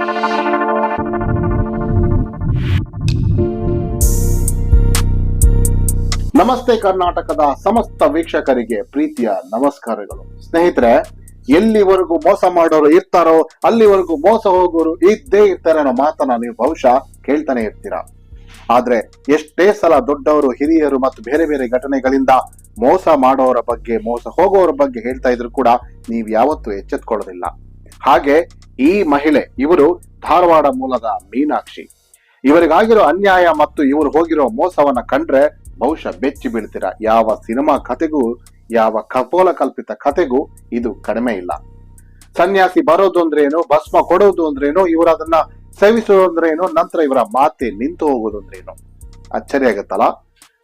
ನಮಸ್ತೆ ಕರ್ನಾಟಕದ ಸಮಸ್ತ ವೀಕ್ಷಕರಿಗೆ ಪ್ರೀತಿಯ ನಮಸ್ಕಾರಗಳು. ಸ್ನೇಹಿತರೆ, ಎಲ್ಲಿವರೆಗೂ ಮೋಸ ಮಾಡೋರು ಇರ್ತಾರೋ, ಅಲ್ಲಿವರೆಗೂ ಮೋಸ ಹೋಗೋರು ಇದ್ದೇ ಇರ್ತಾರೆ ಅನ್ನೋ ಮಾತನ್ನ ನೀವು ಬಹುಶಃ ಕೇಳ್ತಾನೆ ಇರ್ತೀರಾ. ಆದ್ರೆ ಎಷ್ಟೇ ಸಲ ದೊಡ್ಡವರು, ಹಿರಿಯರು ಮತ್ತು ಬೇರೆ ಬೇರೆ ಘಟನೆಗಳಿಂದ ಮೋಸ ಮಾಡೋರ ಬಗ್ಗೆ, ಮೋಸ ಹೋಗೋರ ಬಗ್ಗೆ ಹೇಳ್ತಾ ಇದ್ರು ಕೂಡ ನೀವು ಯಾವತ್ತೂ ಎಚ್ಚೆತ್ಕೊಳ್ಳೋದಿಲ್ಲ. ಹಾಗೆ ಈ ಮಹಿಳೆ, ಇವರು ಧಾರವಾಡ ಮೂಲದ ಮೀನಾಕ್ಷಿ. ಇವರಿಗಾಗಿರೋ ಅನ್ಯಾಯ ಮತ್ತು ಇವರು ಹೋಗಿರೋ ಮೋಸವನ್ನ ಕಂಡ್ರೆ ಬಹುಶಃ ಬೆಚ್ಚಿ ಬೀಳ್ತೀರ. ಯಾವ ಸಿನಿಮಾ ಕಥೆಗೂ, ಯಾವ ಕಪೋಲ ಕಲ್ಪಿತ ಕಥೆಗೂ ಇದು ಕಡಿಮೆ ಇಲ್ಲ. ಸನ್ಯಾಸಿ ಬರೋದು ಅಂದ್ರೇನು ಭಸ್ಮ ಕೊಡೋದು ಅಂದ್ರೇನು ಇವರು ಅದನ್ನ ಸೇವಿಸೋದು ಅಂದ್ರೇನು ನಂತರ ಇವರ ಮಾತೆ ನಿಂತು ಹೋಗೋದು ಅಂದ್ರೇನು ಅಚ್ಚರಿ ಆಗುತ್ತಲ್ಲ?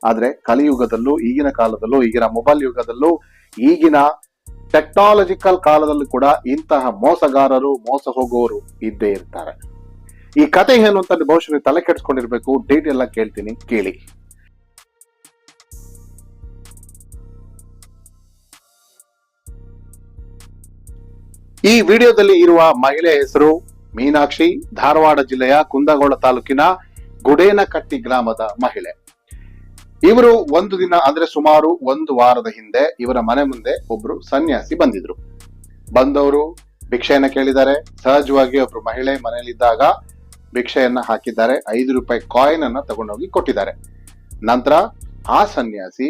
ಆದ್ರೆ ಕಲಿಯುಗದಲ್ಲೂ, ಈಗಿನ ಕಾಲದಲ್ಲೂ, ಈಗಿನ ಮೊಬೈಲ್ ಯುಗದಲ್ಲೂ, ಈಗಿನ ಟೆಕ್ನಾಲಜಿಕಲ್ ಕಾಲದಲ್ಲೂ ಕೂಡ ಇಂತಹ ಮೋಸಗಾರರು, ಮೋಸ ಹೋಗುವವರು ಇದ್ದೇ ಇರ್ತಾರೆ. ಈ ಕತೆ ಏನು ಅಂತ ಬಹುಶಃ ನೀವು ತಲೆ ಕೆಡಿಸ್ಕೊಂಡಿರ್ಬೇಕು ಡೇಟ್ ಎಲ್ಲ ಕೇಳ್ತೀನಿ, ಕೇಳಿ. ಈ ವಿಡಿಯೋದಲ್ಲಿ ಇರುವ ಮಹಿಳೆ ಹೆಸರು ಮೀನಾಕ್ಷಿ, ಧಾರವಾಡ ಜಿಲ್ಲೆಯ ಕುಂದಗೋಳ ತಾಲೂಕಿನ ಗುಡೇನಕಟ್ಟಿ ಗ್ರಾಮದ ಮಹಿಳೆ. ಇವರು ಒಂದು ದಿನ, ಅಂದ್ರೆ ಸುಮಾರು ಒಂದು ವಾರದ ಹಿಂದೆ ಇವರ ಮನೆ ಮುಂದೆ ಒಬ್ರು ಸನ್ಯಾಸಿ ಬಂದಿದ್ರು. ಬಂದವರು ಭಿಕ್ಷೆಯನ್ನ ಕೇಳಿದ್ದಾರೆ. ಸಹಜವಾಗಿ ಒಬ್ರು ಮಹಿಳೆ ಮನೆಯಲ್ಲಿದ್ದಾಗ ಭಿಕ್ಷೆಯನ್ನ ಹಾಕಿದ್ದಾರೆ. ಐದು ರೂಪಾಯಿ ಕಾಯಿನ್ ಅನ್ನ ತಗೊಂಡೋಗಿ ಕೊಟ್ಟಿದ್ದಾರೆ. ನಂತರ ಆ ಸನ್ಯಾಸಿ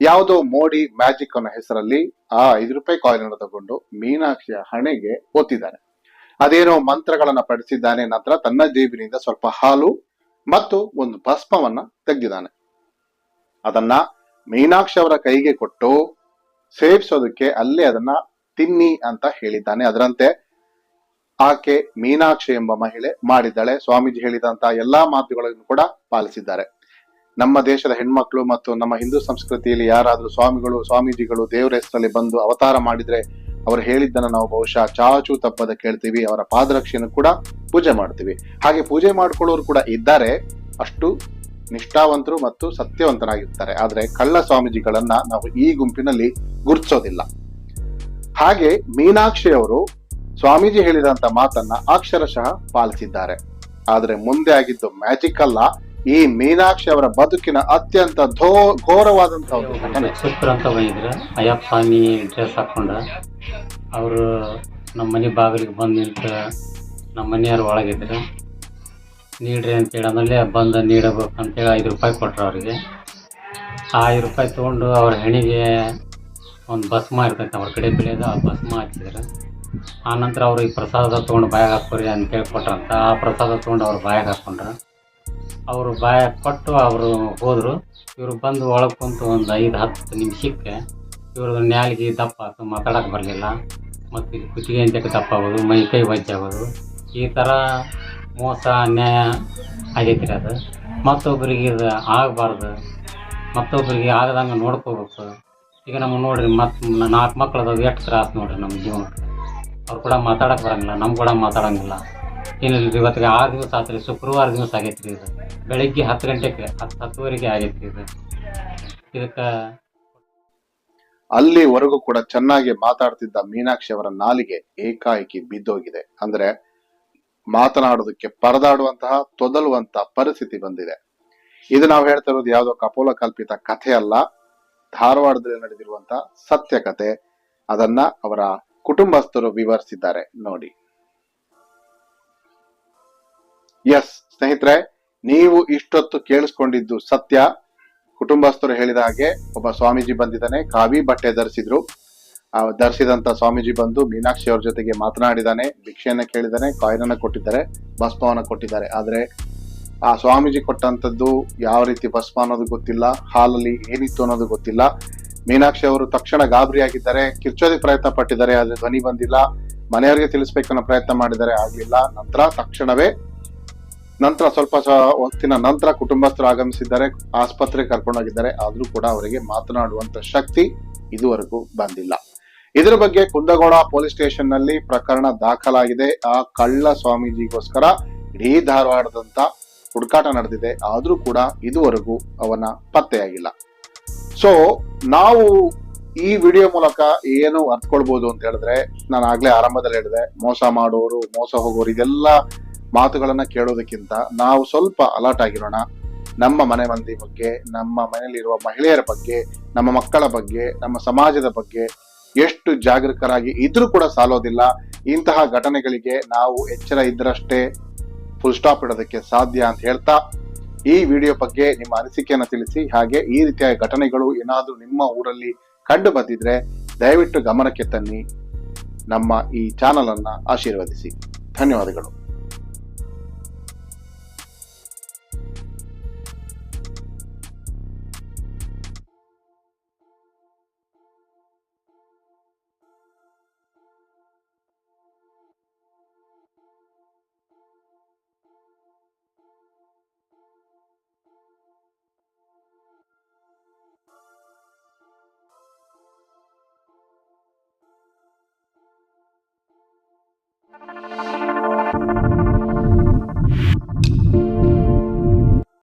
ಯಾವುದೋ ಮೋಡಿ ಮ್ಯಾಜಿಕ್ ಅನ್ನೋ ಹೆಸರಲ್ಲಿ ಆ ಐದು ರೂಪಾಯಿ ಕಾಯಿನ್ ಅನ್ನು ತಗೊಂಡು ಮೀನಾಕ್ಷಿಯ ಹಣೆಗೆ ಒತ್ತಿದ್ದಾನೆ ಅದೇನೋ ಮಂತ್ರಗಳನ್ನ ಪಡಿಸಿದ್ದಾನೆ ನಂತರ ತನ್ನ ಜೇಬಿನಿಂದ ಸ್ವಲ್ಪ ಹಾಲು ಮತ್ತು ಒಂದು ಭಸ್ಮವನ್ನ ತೆಗೆದಿದ್ದಾನೆ. ಅದನ್ನ ಮೀನಾಕ್ಷಿ ಅವರ ಕೈಗೆ ಕೊಟ್ಟು ಸೇವಿಸೋದಕ್ಕೆ ಅಲ್ಲೇ ಅದನ್ನ ತಿನ್ನಿ ಅಂತ ಹೇಳಿದ್ದಾನೆ. ಅದರಂತೆ ಆಕೆ ಮೀನಾಕ್ಷಿ ಎಂಬ ಮಹಿಳೆ ಮಾಡಿದ್ದಾಳೆ. ಸ್ವಾಮೀಜಿ ಹೇಳಿದಂತಹ ಎಲ್ಲಾ ಮಾತುಗಳನ್ನು ಕೂಡ ಪಾಲಿಸಿದ್ದಾರೆ. ನಮ್ಮ ದೇಶದ ಹೆಣ್ಮಕ್ಳು ಮತ್ತು ನಮ್ಮ ಹಿಂದೂ ಸಂಸ್ಕೃತಿಯಲ್ಲಿ ಯಾರಾದ್ರೂ ಸ್ವಾಮಿಗಳು, ಸ್ವಾಮೀಜಿಗಳು ದೇವರ ಹೆಸರಲ್ಲಿ ಬಂದು ಅವತಾರ ಮಾಡಿದ್ರೆ ಅವರು ಹೇಳಿದ್ದನ್ನ ನಾವು ಬಹುಶಃ ಚಾಚು ತಪ್ಪದ ಕೇಳ್ತೀವಿ. ಅವರ ಪಾದರಕ್ಷೆಯನ್ನು ಕೂಡ ಪೂಜೆ ಮಾಡ್ತೀವಿ. ಹಾಗೆ ಪೂಜೆ ಮಾಡ್ಕೊಳ್ಳೋರು ಕೂಡ ಇದ್ದಾರೆ. ಅಷ್ಟು ನಿಷ್ಠಾವಂತರು ಮತ್ತು ಸತ್ಯವಂತರಾಗಿರ್ತಾರೆ. ಆದರೆ ಕಳ್ಳ ಸ್ವಾಮೀಜಿಗಳನ್ನ ನಾವು ಈ ಗುಂಪಿನಲ್ಲಿ ಗುರುತಿಸೋದಿಲ್ಲ. ಹಾಗೆ ಮೀನಾಕ್ಷಿ ಅವರು ಸ್ವಾಮೀಜಿ ಹೇಳಿದಂತ ಮಾತನ್ನ ಅಕ್ಷರಶಃ ಪಾಲಿಸಿದ್ದಾರೆ. ಆದ್ರೆ ಮುಂದೆ ಆಗಿದ್ದು ಮ್ಯಾಜಿಕ್ ಅಲ್ಲ. ಈ ಮೀನಾಕ್ಷಿ ಅವರ ಬದುಕಿನ ಅತ್ಯಂತ ಧೋ ಘೋರವಾದಂತಹ ಒಂದು ಅಂತ ಬಂದಿದ್ರು ಅಯ್ಯಪ್ಪ ಸ್ವಾಮಿ ಡ್ರೆಸ್ ಹಾಕೊಂಡ, ಅವರು ನಮ್ಮ ಮನೆ ಬಾಗಿಲಿಗೆ ಬಂದು ನಿಂತ ನಮ್ಮ ಮನೆಯವ್ರು ಒಳಗಿದ್ರು ನೀಡ್ರಿ ಅಂತೇಳಿ ಆಮೇಲೆ ಬಂದು ನೀಡಬೇಕು ಅಂತೇಳಿ ಐದು ರೂಪಾಯಿ ಕೊಟ್ಟರು ಅವರಿಗೆ. ಆ ಐದು ರೂಪಾಯಿ ತೊಗೊಂಡು ಅವ್ರ ಹೆಣಿಗೆ ಒಂದು ಭಸ್ಮ ಇರ್ತೈತೆ, ಅವ್ರ ಕಡೆ ಬೆಳೆಯೋದು, ಆ ಭಸ್ಮ ಹಚ್ಚಿದ್ರು ಆನಂತರ ಅವರು ಈ ಪ್ರಸಾದ ತೊಗೊಂಡು ಬಾಯಾಗ ಹಾಕೋರಿ ಅಂತೇಳಿ ಕೊಟ್ರಂತ, ಆ ಪ್ರಸಾದ ತೊಗೊಂಡು ಅವ್ರು ಬಾಯಾಗ ಹಾಕೊಂಡ್ರು. ಅವರು ಬಾಯ ಕೊಟ್ಟು ಅವರು ಹೋದರು. ಇವರು ಬಂದು ಒಳಗೆ ಕುಂತು ಒಂದು ಐದು, ಹತ್ತು ನಿಮಿಷಕ್ಕೆ ಇವ್ರದ್ದು ನ್ಯಾಲಿಗೆ ದಪ್ಪ ಆಯ್ತು ಮಾತಾಡೋಕೆ ಬರಲಿಲ್ಲ. ಮತ್ತು ಕುತ್ತಿಗೆ ಅಂತ ದಪ್ಪ ಆಗೋದು, ಮೈ ಕೈ ವಜ್ಜಾಗೋದು ಈ ಥರ ಮೋಸ ಅನ್ಯಾಯ ಆಗೈತಿ ರೀ ಅದು. ಮತ್ತೊಬ್ಬರಿಗೆ ಇದು ಆಗಬಾರ್ದು. ಮತ್ತೊಬ್ಬರಿಗೆ ಆಗದಂಗೆ ನೋಡ್ಕೋಬೇಕು. ಈಗ ನಮಗೆ ನೋಡ್ರಿ ಮತ್ತು ನಾಲ್ಕು ಮಕ್ಳು ಅದಾವ, ಎಷ್ಟು ತ್ರಾಸು ನೋಡ್ರಿ ನಮ್ಮ ಜೀವನಕ್ಕೆ ಅವ್ರು ಕೂಡ ಮಾತಾಡಕ್ಕೆ ಬರಂಗಿಲ್ಲ ನಮ್ಮ ಕೂಡ ಮಾತಾಡಂಗಿಲ್ಲ. ಏನಿಲ್ಲ ಇವತ್ತಿಗೆ ಆರು ದಿವಸ ಆತ್ರಿ, ಶುಕ್ರವಾರ ದಿವಸ ಆಗೈತೆ ರೀ ಇದು. ಬೆಳಿಗ್ಗೆ ಹತ್ತು ಗಂಟೆಗೆ, ಹತ್ತು ಹತ್ತುವರೆಗೆ ಆಗೈತೆ ಇದು. ಇದಕ್ಕೆ ಅಲ್ಲಿವರೆಗೂ ಕೂಡ ಚೆನ್ನಾಗಿ ಮಾತಾಡ್ತಿದ್ದ ಮೀನಾಕ್ಷಿ ಅವರ ನಾಲಿಗೆ ಏಕಾಏಕಿ ಬಿದ್ದೋಗಿದೆ. ಅಂದ್ರೆ ಮಾತನಾಡೋದಕ್ಕೆ ಪರದಾಡುವಂತಹ ತೊದಲುವಂತ ಪರಿಸ್ಥಿತಿ ಬಂದಿದೆ. ಇದು ನಾವು ಹೇಳ್ತಾ ಇರೋದು ಯಾವುದೋ ಕಪೋಲ ಕಲ್ಪಿತ ಕಥೆ ಅಲ್ಲ. ಧಾರವಾಡದಲ್ಲಿ ನಡೆದಿರುವಂತಹ ಸತ್ಯ ಕಥೆ. ಅದನ್ನ ಅವರ ಕುಟುಂಬಸ್ಥರು ವಿವರಿಸಿದ್ದಾರೆ ನೋಡಿ. ಎಸ್ ಸ್ನೇಹಿತರೆ, ನೀವು ಇಷ್ಟೊತ್ತು ಕೇಳಿಸ್ಕೊಂಡಿದ್ದು ಸತ್ಯ. ಕುಟುಂಬಸ್ಥರು ಹೇಳಿದ ಹಾಗೆ ಒಬ್ಬ ಸ್ವಾಮೀಜಿ ಬಂದಿದ್ದಾನೆ, ಕಾವಿ ಬಟ್ಟೆ ಧರಿಸಿದ್ರು. ಧರಿಸಿದಂತ ಸ್ವಾಮೀಜಿ ಬಂದು ಮೀನಾಕ್ಷಿ ಅವ್ರ ಜೊತೆಗೆ ಮಾತನಾಡಿದಾನೆ, ಭಿಕ್ಷೆಯನ್ನ ಕೇಳಿದಾನೆ, ಕಾಯಿನನ್ನ ಕೊಟ್ಟಿದ್ದಾರೆ, ಭಸ್ಮವನ್ನ ಕೊಟ್ಟಿದ್ದಾರೆ. ಆದ್ರೆ ಆ ಸ್ವಾಮೀಜಿ ಕೊಟ್ಟಂತದ್ದು ಯಾವ ರೀತಿ ಭಸ್ಮ ಅನ್ನೋದು ಗೊತ್ತಿಲ್ಲ, ಹಾಲಲ್ಲಿ ಏನಿತ್ತು ಅನ್ನೋದು ಗೊತ್ತಿಲ್ಲ. ಮೀನಾಕ್ಷಿ ಅವರು ತಕ್ಷಣ ಗಾಬರಿಯಾಗಿದ್ದಾರೆ ಕಿರ್ಚೋದಕ್ಕೆ ಪ್ರಯತ್ನ ಪಟ್ಟಿದ್ದಾರೆ, ಆದ್ರೆ ಧ್ವನಿ ಬಂದಿಲ್ಲ. ಮನೆಯವರಿಗೆ ತಿಳಿಸ್ಬೇಕನ್ನೋ ಪ್ರಯತ್ನ ಮಾಡಿದ್ದಾರೆ, ಆಗ್ಲಿಲ್ಲ. ನಂತರ ತಕ್ಷಣವೇ, ನಂತರ ಸ್ವಲ್ಪ ಹೊತ್ತಿನ ನಂತರ ಕುಟುಂಬಸ್ಥರು ಆಗಮಿಸಿದ್ದಾರೆ, ಆಸ್ಪತ್ರೆಗೆ ಕರ್ಕೊಂಡೋಗಿದ್ದಾರೆ. ಆದ್ರೂ ಕೂಡ ಅವರಿಗೆ ಮಾತನಾಡುವಂತ ಶಕ್ತಿ ಇದುವರೆಗೂ ಬಂದಿಲ್ಲ. ಇದರ ಬಗ್ಗೆ ಕುಂದಗೋಳ ಪೊಲೀಸ್ ಸ್ಟೇಷನ್ನಲ್ಲಿ ಪ್ರಕರಣ ದಾಖಲಾಗಿದೆ. ಆ ಕಳ್ಳ ಸ್ವಾಮೀಜಿಗೋಸ್ಕರ ಇಡೀ ಧಾರವಾಡದಂತ ಹುಡುಕಾಟ ನಡೆದಿದೆ. ಆದ್ರೂ ಕೂಡ ಇದುವರೆಗೂ ಅವನ ಪತ್ತೆಯಾಗಿಲ್ಲ. ಸೊ ನಾವು ಈ ವಿಡಿಯೋ ಮೂಲಕ ಏನು ಅರ್ಥಕೊಳ್ಬಹುದು ಅಂತ ಹೇಳಿದ್ರೆ, ನಾನು ಆಗ್ಲೇ ಆರಂಭದಲ್ಲಿ ಹೇಳಿದೆ, ಮೋಸ ಮಾಡೋರು, ಮೋಸ ಹೋಗೋರು, ಇದೆಲ್ಲ ಮಾತುಗಳನ್ನ ಕೇಳೋದಕ್ಕಿಂತ ನಾವು ಸ್ವಲ್ಪ ಅಲರ್ಟ್ ಆಗಿರೋಣ. ನಮ್ಮ ಮನೆ ಮಂದಿ ಬಗ್ಗೆ, ನಮ್ಮ ಮನೆಯಲ್ಲಿರುವ ಮಹಿಳೆಯರ ಬಗ್ಗೆ, ನಮ್ಮ ಮಕ್ಕಳ ಬಗ್ಗೆ, ನಮ್ಮ ಸಮಾಜದ ಬಗ್ಗೆ ಎಷ್ಟು ಜಾಗೃತರಾಗಿ ಇದ್ರೂ ಕೂಡ ಸಾಲೋದಿಲ್ಲ. ಇಂತಹ ಘಟನೆಗಳಿಗೆ ನಾವು ಎಚ್ಚರ ಇದ್ದರಷ್ಟೇ ಫುಲ್ ಸ್ಟಾಪ್ ಇಡೋದಕ್ಕೆ ಸಾಧ್ಯ ಅಂತ ಹೇಳ್ತಾ, ಈ ವಿಡಿಯೋ ಬಗ್ಗೆ ನಿಮ್ಮ ಅನಿಸಿಕೆಯನ್ನು ತಿಳಿಸಿ, ಹಾಗೆ ಈ ರೀತಿಯ ಘಟನೆಗಳು ಏನಾದರೂ ನಿಮ್ಮ ಊರಲ್ಲಿ ಕಂಡು ಬಂದಿದ್ರೆ ದಯವಿಟ್ಟು ಗಮನಕ್ಕೆ ತನ್ನಿ. ನಮ್ಮ ಈ ಚಾನಲನ್ನು ಆಶೀರ್ವದಿಸಿ. ಧನ್ಯವಾದಗಳು.